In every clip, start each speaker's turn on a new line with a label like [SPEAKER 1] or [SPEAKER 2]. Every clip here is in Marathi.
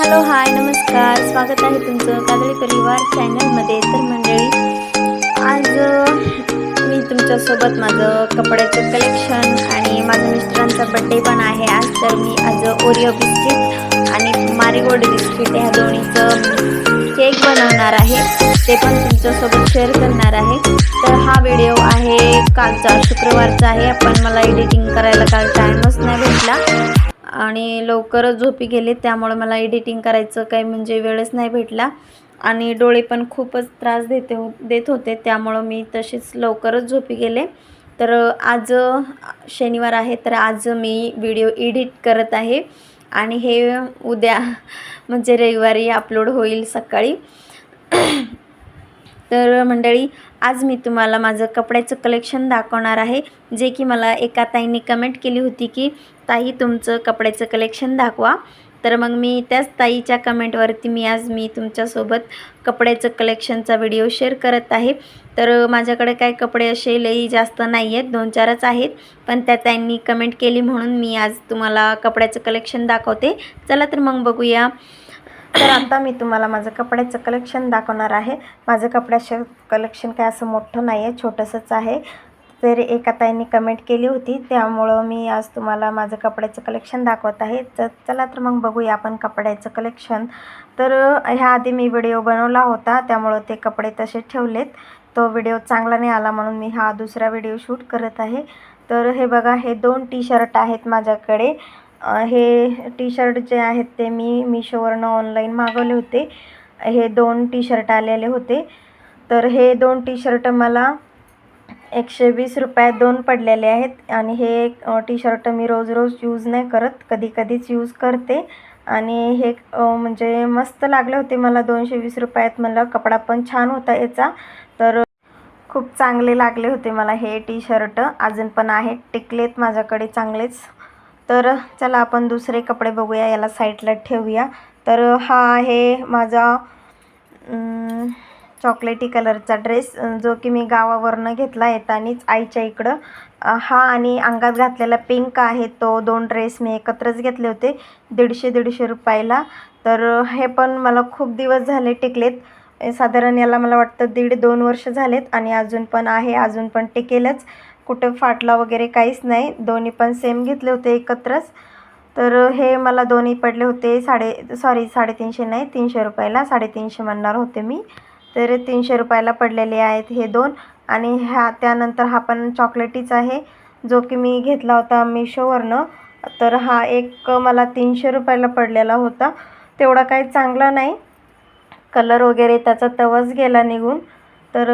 [SPEAKER 1] हॅलो हाय नमस्कार. स्वागत आहे तुमचं कादळी परिवार चॅनलमध्ये. तर मंडळी आज मी तुमच्यासोबत माझं कपड्याचं कलेक्शन आणि माझ्या मिस्टरांचा बड्डे पण आहे. आज तर मी आज ओरिओ बिस्किट आणि मारीगोल्ड बिस्किट ह्या दोन्हीचं केक बनवणार आहे. ते पण तुमच्यासोबत शेअर करणार आहे. तर हा व्हिडिओ आहे कालचा शुक्रवारचा आहे. पण मला एडिटिंग करायला काल टाईमच नाही भेटला. आणि लवकरच झोपी गेले. त्यामुळे मला एडिटिंग करायचं काही म्हणजे वेळच नाही भेटला. आणि डोळे पण खूपच त्रास देते हो देत होते. त्यामुळं मी तशीच लवकरच झोपी गेले. तर आज शनिवार आहे तर आज मी व्हिडिओ एडिट करत आहे. आणि हे उद्या म्हणजे रविवारी अपलोड होईल सकाळी. तर मंडळी आज मी तुम्हाला माझं कपड्याचं कलेक्शन दाखवणार आहे. जे की मला एका ताईंनी कमेंट केली होती की ताई तुमचं कपड्याचं कलेक्शन दाखवा. तर मग मी त्याच ताईच्या कमेंटवरती मी आज मी तुमच्यासोबत कपड्याचं कलेक्शनचा व्हिडिओ शेअर करत आहे. तर माझ्याकडे काय कपडे असे लई जास्त नाही आहेत दोन चारच आहेत. पण त्या ताईंनी कमेंट केली म्हणून मी आज तुम्हाला कपड्याचं कलेक्शन दाखवते. चला तर मग बघूया. तर आता मी तुम्हाला माझं कपड्याचं कलेक्शन दाखवणार आहे. माझं कपड्याचं कलेक्शन काय असं मोठं नाही आहे छोटंसंच आहे. तर एका ताईंनी कमेंट केली होती त्यामुळं मी आज तुम्हाला माझं कपड्याचं कलेक्शन दाखवत आहे. तर चला तर मग बघूया आपण कपड्याचं कलेक्शन तर ह्या आधी मी व्हिडिओ बनवला होता त्यामुळं ते कपडे तसे ठेवलेत. तो व्हिडिओ चांगला नाही आला म्हणून मी हा दुसरा व्हिडिओ शूट करत आहे. तर हे बघा हे दोन टी शर्ट आहेत माझ्याकडे. हे टी शर्ट जे आहेत ते मी मिशोवरनं ऑनलाईन मागवले होते. हे दोन टी शर्ट आलेले होते. तर हे दोन टी शर्ट मला एकशे वीस रुपयात दोन पडलेले आहेत. आणि हे टी शर्ट मी रोज रोज यूज नाही करत. कधी कधीच यूज करते. आणि हे म्हणजे मस्त लागले होते मला दोनशे वीस रुपयात. मला कपडा पण छान होता याचा. तर खूप चांगले लागले होते मला हे टी शर्ट अजून पण आहेत. टिकलेत माझ्याकडे चांगलेच. तर चला आपण दुसरे कपडे बघूया. याला साईडला ठेवूया. तर हा आहे माझा चॉकलेटी कलरचा ड्रेस जो की मी गावावरनं घेतला येतानीच आईच्या इकडं. हा आणि अंगात घातलेला पिंक आहे तो दोन ड्रेस मी एकत्रच घेतले होते दीडशे दीडशे रुपयाला. तर हे पण मला खूप दिवस झाले टिकलेत. साधारण याला मला वाटतं दीड दोन वर्ष झालेत आणि अजून पण आहे अजून पण टिकेलच. कुठं फाटला वगैरे काहीच नाही दोन्ही पण सेम घेतले होते एकत्रच. तर हे मला दोन्ही पडले होते साडे सॉरी साडेतीनशे नाही तीनशे रुपयाला साडेतीनशे म्हणणार होते मी. तर तीनशे रुपयाला पडलेले आहेत हे दोन. आणि ह्या त्यानंतर हा पण चॉकलेटीच आहे जो की मी घेतला होता मिशोवरनं तर हा एक मला तीनशे रुपयाला पडलेला होता. तेवढा काही चांगला नाही. कलर वगैरे त्याचा तवच गेला निघून. तर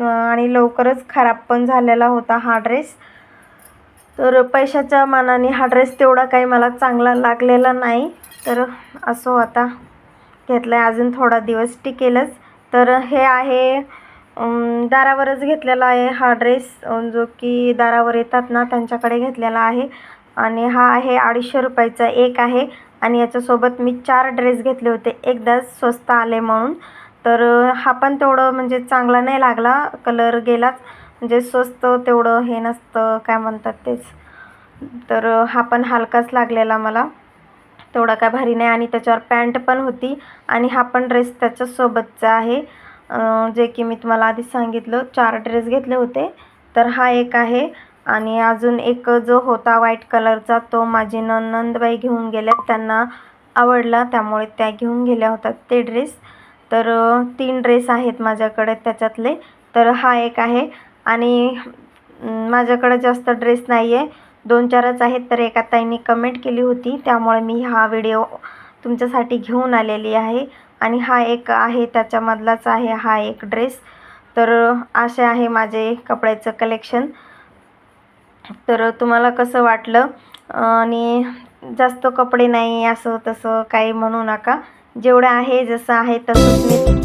[SPEAKER 1] आणि लवकरच खराब पण झालेला होता हा ड्रेस तर पैशाच्या मानाने हा ड्रेस तेवढा काही मला चांगला लागलेला नाही. तर असो आता घेतला आहे अजून थोडा दिवस टिकेलच. तर हे आहे दारावरच घेतलेला आहे हा ड्रेस जो की दारावर येतात ना त्यांच्याकडे घेतलेला आहे. आणि हा आहे अडीचशे रुपयाचा एक आहे आणि याच्यासोबत मी चार ड्रेस घेतले होते एकदाच स्वस्त आले म्हणून. तर हा पण तेवढं म्हणजे चांगला नाही लागला कलर गेलाच. म्हणजे स्वस्त तेवढं हे नसतं काय म्हणतात तेच. तर हा पण हलकाच लागलेला मला. तेवढा काय भारी नाही. आणि त्याच्यावर पॅन्ट पण होती. आणि हा पण ड्रेस त्याच्यासोबतचा आहे. जे की मी तुम्हाला आधीच सांगितलं चार ड्रेस घेतले होते. तर हा एक आहे. आणि अजून एक जो होता व्हाईट कलरचा तो माझी नंदबाई घेऊन गेल्यात त्यांना आवडला त्यामुळे त्या घेऊन गेल्या होत्या ते ड्रेस. तर तीन ड्रेस आहेत माझ्याकडे त्याच्यातले. तर हा एक आहे. आणि माझ्याकडे जास्त ड्रेस नाही आहे दोन चारच आहेत तर एका ताईंनी कमेंट केली होती. त्यामुळे मी हा व्हिडिओ तुमच्यासाठी घेऊन आलेली आहे. आणि हा एक आहे त्याच्यामधलाच आहे हा एक ड्रेस तर असे आहे माझे कपड्याचं कलेक्शन तर तुम्हाला कसं वाटलं? आणि जास्त कपडे नाही असं तसं काही म्हणू नका. जेवढं आहे जसं आहे तसंच मी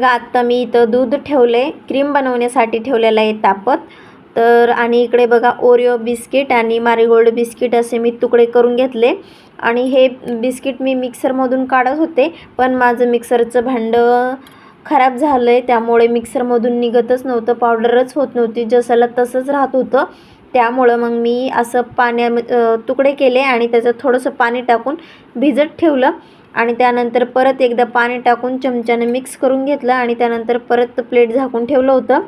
[SPEAKER 1] बघा आत्ता मी इथं दूध ठेवले क्रीम बनवण्यासाठी ठेवलेलं आहे तापत. तर आणि इकडे बघा ओरिओ बिस्किट आणि मारीगोल्ड बिस्किट असे मी तुकडे करून घेतले. आणि हे बिस्किट मी मिक्सरमधून काढत होते पण माझं मिक्सरचं भांडं खराब झालं आहे त्यामुळे मिक्सरमधून निघतच नव्हतं पावडरच होत नव्हती. जसंला तसंच राहत होतं. त्यामुळं मग मी असं पाण्या तुकडे केले आणि त्याचं थोडंसं पाणी टाकून भिजत ठेवलं. आणि त्यानंतर परत एकदा पाणी टाकून चमच्यानं मिक्स करून घेतलं आणि त्यानंतर परत प्लेट झाकून ठेवलं होतं.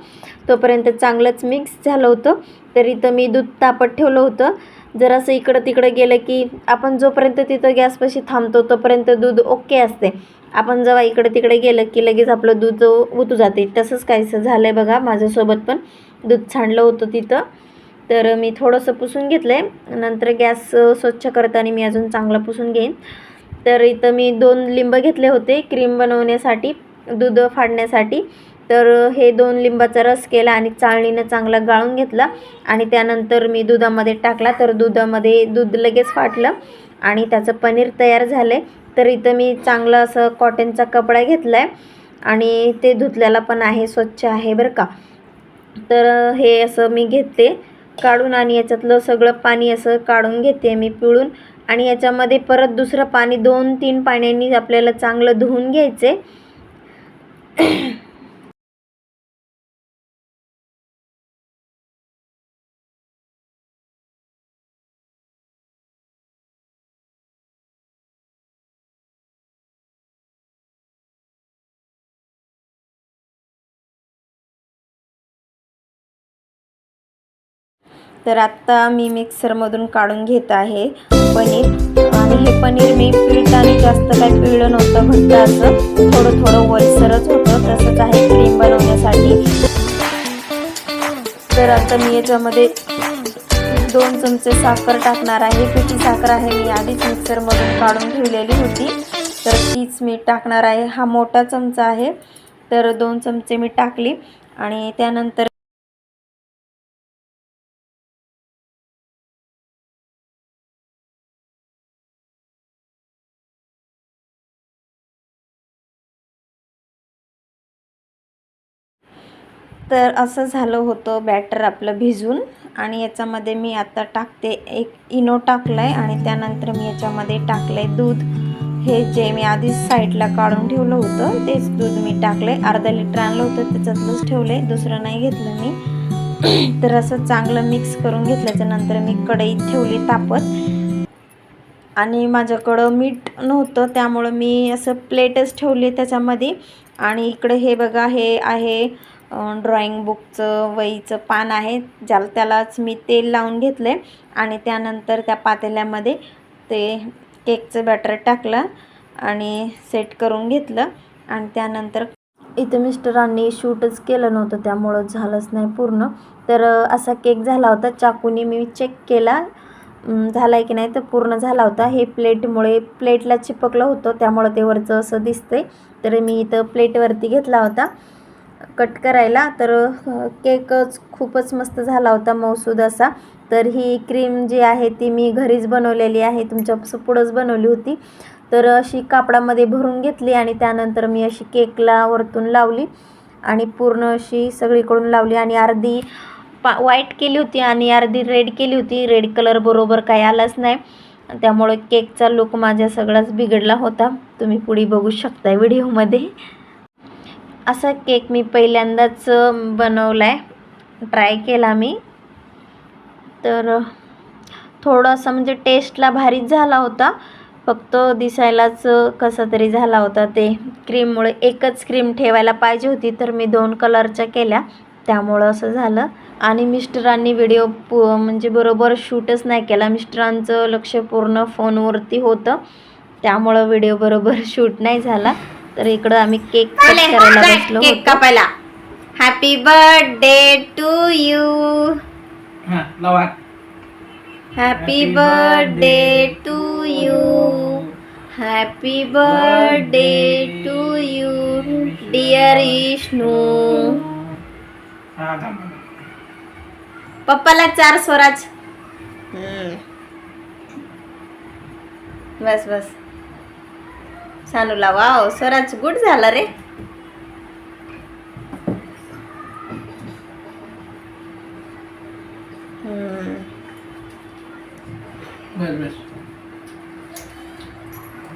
[SPEAKER 1] तोपर्यंत चांगलंच मिक्स झालं होतं. तर इथं मी दूध तापत ठेवलं होतं. जरासं इकडं तिकडं गेलं की आपण जोपर्यंत तिथं गॅसपाशी थांबतो तोपर्यंत दूध ओके असते. आपण जेव्हा इकडं तिकडे गेलं की लगेच आपलं दूध उतू जाते. तसंच काहीसं झालं आहे बघा. माझ्यासोबत पण दूध छानलं होतं तिथं. तर मी थोडंसं पुसून घेतलं आहे नंतर गॅस स्वच्छ करताना मी अजून चांगलं पुसून घेईन. तर इथं मी दोन लिंब घेतले होते क्रीम बनवण्यासाठी दूध फाडण्यासाठी. तर हे दोन लिंबाचा रस केला आणि चाळणीनं चांगला गाळून घेतला आणि त्यानंतर मी दुधामध्ये टाकला. तर दुधामध्ये दूध लगेच फाटलं आणि त्याचं पनीर तयार झालं आहे तर इथं मी चांगलं असं कॉटनचा कपडा घेतला आहे आणि ते धुतलेला पण आहे स्वच्छ आहे बरं का. तर हे असं मी घेते काढून आणि याच्यातलं सगळं पाणी असं काढून घेते मी पिळून. आणि याच्यामध्ये परत दुसरं पाणी दोन तीन पाण्याने आपल्याला चांगलं धुवून घ्यायचे. तर आत्ता मी मिक्सरमधून काढून घेत आहे. पनीर. आणि हे पनीर मी पिळताना जास्त काही पिळलं नव्हतं घट्ट असं. थोडं थोडं वलसरच होतं तसंच आहे क्रीम बनवण्यासाठी. तर आता मी याच्यामध्ये दोन चमचे साखर टाकणार आहे. पिठी साखर आहे मी आधीच मिक्सरमधून काढून ठेवलेली होती. तर तीच मी टाकणार आहे. हा मोठा चमचा आहे. तर दोन चमचे मी टाकली. आणि त्यानंतर तर असं झालं होतं बॅटर आपलं भिजून आणि याच्यामध्ये मी आता टाकते एक इनो टाकलं आहे आणि त्यानंतर मी याच्यामध्ये टाकलं आहे दूध. हे जे मी आधीच साईडला काढून ठेवलं होतं तेच दूध मी टाकलं आहे अर्धा लिटर आणलं होतं त्याच्यातलंच ठेवलं आहे दुसरं नाही घेतलं मी. तर असं चांगलं मिक्स करून घेतल्याच्यानंतर मी कढईत ठेवली तापत. आणि माझ्याकडं मीठ नव्हतं त्यामुळं मी असं प्लेटच ठेवली त्याच्यामध्ये. आणि इकडे हे बघा हे आहे ड्रॉइंग बुकचं वहीचं पान आहे ज्याला त्यालाच मी तेल लावून घेतलं आहे आणि त्यानंतर त्या पातेल्यामध्ये ते केकचं बॅटर टाकलं आणि सेट करून घेतलं. आणि त्यानंतर इथं मिस्टरांनी शूटच केलं नव्हतं त्यामुळं झालंच नाही पूर्ण. तर असा केक झाला होता चाकूने मी चेक केला. झाला आहे की नाही तर पूर्ण झाला होता. हे प्लेटमुळे प्लेटला चिपकलं होतं त्यामुळं ते वरचं असं दिसतंय. तर मी इथं प्लेटवरती घेतला होता. कट करायला. तर केकच खूपच मस्त झाला होता मौसूद असा. तर ही क्रीम जी आहे ती मी घरीच बनवलेली आहे. तुमच्या पुढंच बनवली होती. तर अशी कापडामध्ये भरून घेतली आणि त्यानंतर मी अशी केकला वरतून लावली आणि पूर्ण अशी सगळीकडून लावली आणि अर्धी पा व्हाईट केली होती आणि अर्धी रेड केली होती. रेड कलर बरोबर काही आलाच नाही. त्यामुळे केकचा लुक माझ्या सगळाच बिघडला होता. तुम्ही पुढे बघू शकता व्हिडिओमध्ये असा केक मी पहिल्यांदाच बनवला आहे ट्राय केला मी. तर थोडासा म्हणजे टेस्टला भारीच झाला होता. फक्त दिसायलाच कसा तरी झाला होता ते. क्रीममुळे एकच क्रीम ठेवायला पाहिजे होती तर मी दोन कलरच्या केल्या. त्यामुळं असं झालं. आणि मिस्टरांनी व्हिडिओ पु म्हणजे बरोबर शूटच नाही केला. मिस्टरांचं लक्ष पूर्ण फोनवरती होतं. त्यामुळं व्हिडिओ बरोबर शूट नाही झाला. तर इकडं आम्ही केक कट करायला बसलो
[SPEAKER 2] केक कापायला.
[SPEAKER 1] हॅपी बर्थडे टू यू
[SPEAKER 3] हा लावा.
[SPEAKER 1] Happy birthday to you. Happy birthday to you dear इष्णू
[SPEAKER 3] हा थांब.
[SPEAKER 1] पप्पाला चार स्वराज. हम्म. बस बस. सानूला. वाव स्वराज गुड झाला रे.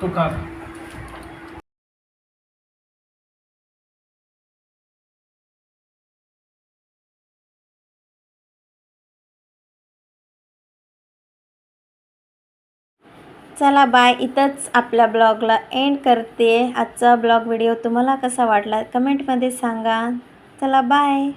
[SPEAKER 3] तू का
[SPEAKER 1] चला बाय. इथंच आपल्या ब्लॉगला एंड करते. आजचा ब्लॉग व्हिडिओ तुम्हाला कसा वाटला? कमेंटमध्ये सांगा. चला बाय.